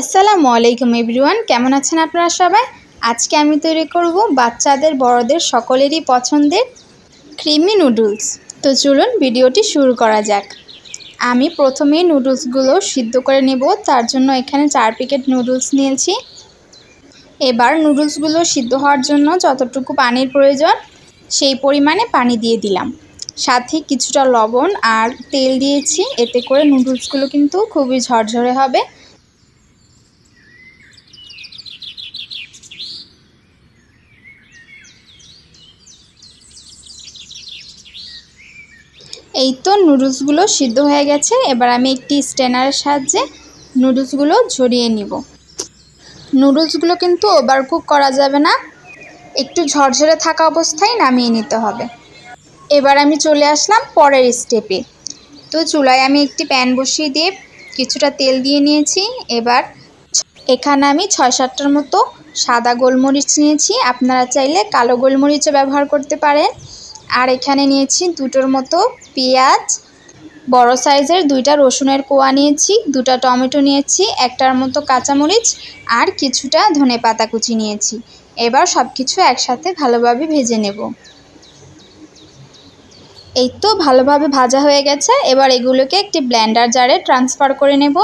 আসসালামু আলাইকুম এভরিওয়ান, কেমন আছেন আপনারা সবাই? আজকে আমি তৈরি করব বাচ্চাদের, বড়দের, সকলেরই পছন্দের ক্রিমি নুডলস তো চলুন ভিডিওটি শুরু করা যাক। আমি প্রথমেই নুডলসগুলো সিদ্ধ করে নেব, তার জন্য এখানে চার প্যাকেট নুডলস নিয়েছি। এবার নুডলসগুলো সিদ্ধ হওয়ার জন্য যতটুকু পানির প্রয়োজন, সেই পরিমাণে পানি দিয়ে দিলাম। সাথে কিছুটা লবণ আর তেল দিয়েছি, এতে করে নুডলসগুলো কিন্তু খুবই ঝরঝরে হবে। এই তো নুডলসগুলো সিদ্ধ হয়ে গেছে। এবার আমি একটি স্ট্যানারের সাহায্যে নুডলসগুলো ঝরিয়ে নিব। নুডলসগুলো কিন্তু ওভার কুক করা যাবে না। একটু ঝরঝরে থাকা অবস্থায় নামিয়ে নিতে হবে। এবার আমি চলে আসলাম পরের স্টেপে। তো চুলায় আমি একটি প্যান বসিয়ে দিয়ে কিছুটা তেল দিয়ে নিয়েছি। এবার এখানে আমি ছয় সাতটার মতো সাদা গোলমরিচ নিয়েছি। আপনারা চাইলে কালো গোলমরিচও ব্যবহার করতে পারেন। আর এখানে নিয়েছি দুটোর মতো পেঁয়াজ। বড় সাইজের দুইটা রসুনের কোয়া নিয়েছি, দুটা টমেটো নিয়েছি, একটার মতো কাঁচামরিচ আর কিছুটা ধনে পাতা কুচি নিয়েছি। এবার সব কিছু একসাথে ভালোভাবে ভেজে নেব। এই তো ভালোভাবে ভাজা হয়ে গেছে। এবার এগুলোকে একটি ব্ল্যান্ডার জারে ট্রান্সফার করে নেব।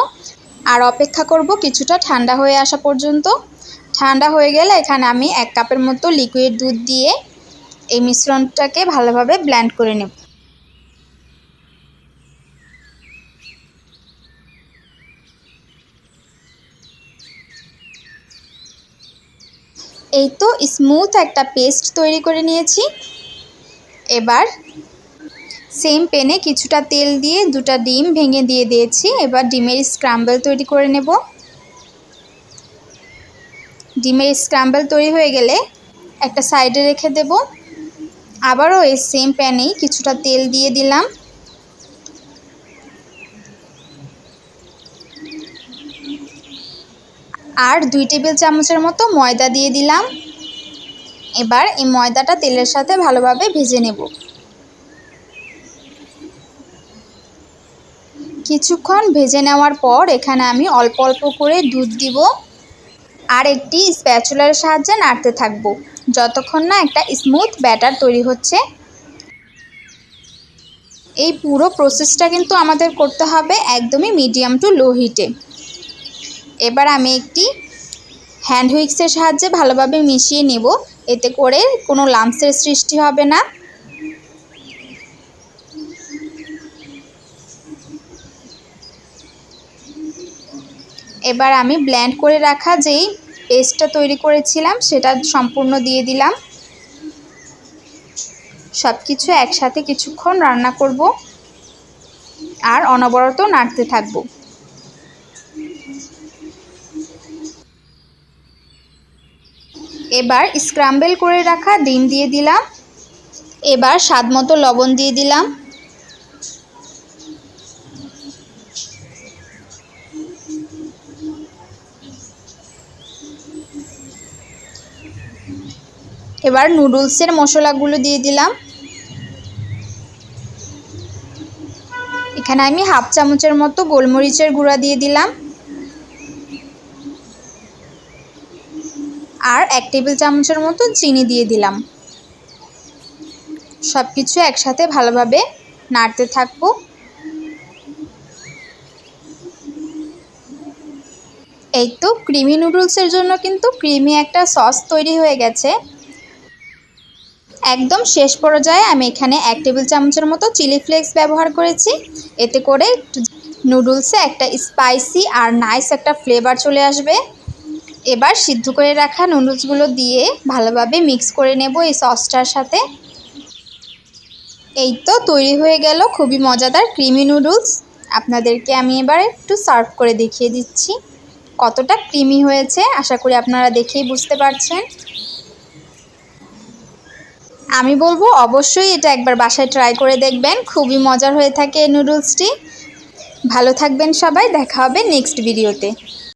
আর অপেক্ষা করব কিছুটা ঠান্ডা হয়ে আসা পর্যন্ত। ঠান্ডা হয়ে গেলে এখানে আমি এক কাপের মতো লিকুইড দুধ দিয়ে এই মিশ্রণটাকে ভালোভাবে ব্ল্যান্ড করে নেব। এই তো স্মুথ একটা পেস্ট তৈরি করে নিয়েছি। এবার সেম প্যানে কিছুটা তেল দিয়ে দুটা ডিম ভেঙে দিয়ে দিয়েছি। এবার ডিমের স্ক্রাম্বল তৈরি করে নেব। ডিমের স্ক্রাম্বল তৈরি হয়ে গেলে একটা সাইডে রেখে দেব। আবারও এই সেম প্যানেই কিছুটা তেল দিয়ে দিলাম। আর দুই টেবিল চামচের মতো ময়দা দিয়ে দিলাম। এবার এই ময়দাটা তেলের সাথে ভালোভাবে ভেজে নেব। কিছুক্ষণ ভেজে নেওয়ার পর এখানে আমি অল্প অল্প করে দুধ দিব। আর একটি স্প্যাচুলার সাহায্যে নাড়তে থাকব। যতক্ষণ না একটা স্মুথ ব্যাটার তৈরি হচ্ছে। এই পুরো প্রসেসটা কিন্তু আমাদের করতে হবে একদমই মিডিয়াম টু লো হিটে এবার আমি একটি হ্যান্ড হুইক্সের সাহায্যে ভালোভাবে মিশিয়ে নেব। এতে করে কোনো লাম্পসের সৃষ্টি হবে না। এবার আমি ব্ল্যান্ড করে রাখা যেই পেস্টটা তৈরি করেছিলাম, সেটা সম্পূর্ণ দিয়ে দিলাম। সব কিছু একসাথে কিছুক্ষণ রান্না করব। আর অনবরত নাড়তে থাকব। এবার স্ক্রাম্বেল করে রাখা ডিম দিয়ে দিলাম। এবার স্বাদ মতো লবণ দিয়ে দিলাম। এবার নুডলসের মশলাগুলো দিয়ে দিলাম। এখানে আমি হাফ চামচের মতো গোলমরিচের গুঁড়া দিয়ে দিলাম। আর এক টেবিল চামচের মতো চিনি দিয়ে দিলাম। সব কিছু একসাথে ভালোভাবে নাড়তে থাকব। এই তো ক্রিমি নুডলসের জন্য কিন্তু ক্রিমি একটা সস তৈরি হয়ে গেছে। একদম শেষ পর্যায়ে আমি এখানে এক টেবিল চামচের মতো চিলি ফ্লেক্স ব্যবহার করেছি। এতে করে নুডলসে একটা স্পাইসি আর নাইস একটা ফ্লেভার চলে আসবে। এবার সিদ্ধ করে রাখা নুডলসগুলো দিয়ে ভালোভাবে মিক্স করে নেব এই সসটার সাথে। এই তো তৈরি হয়ে গেল খুবই মজাদার ক্রিমি নুডলস। আপনাদেরকে আমি এবার একটু সার্ভ করে দেখিয়ে দিচ্ছি। কতটা ক্রিমি হয়েছে, আশা করি আপনারা দেখেই বুঝতে পারছেন। আমি বলব অবশ্যই এটা একবার বাসায় ট্রাই করে দেখবেন। খুবই মজার হয়ে থাকে এই নুডলসটি ভালো থাকবেন সবাই, দেখা হবে নেক্সট ভিডিওতে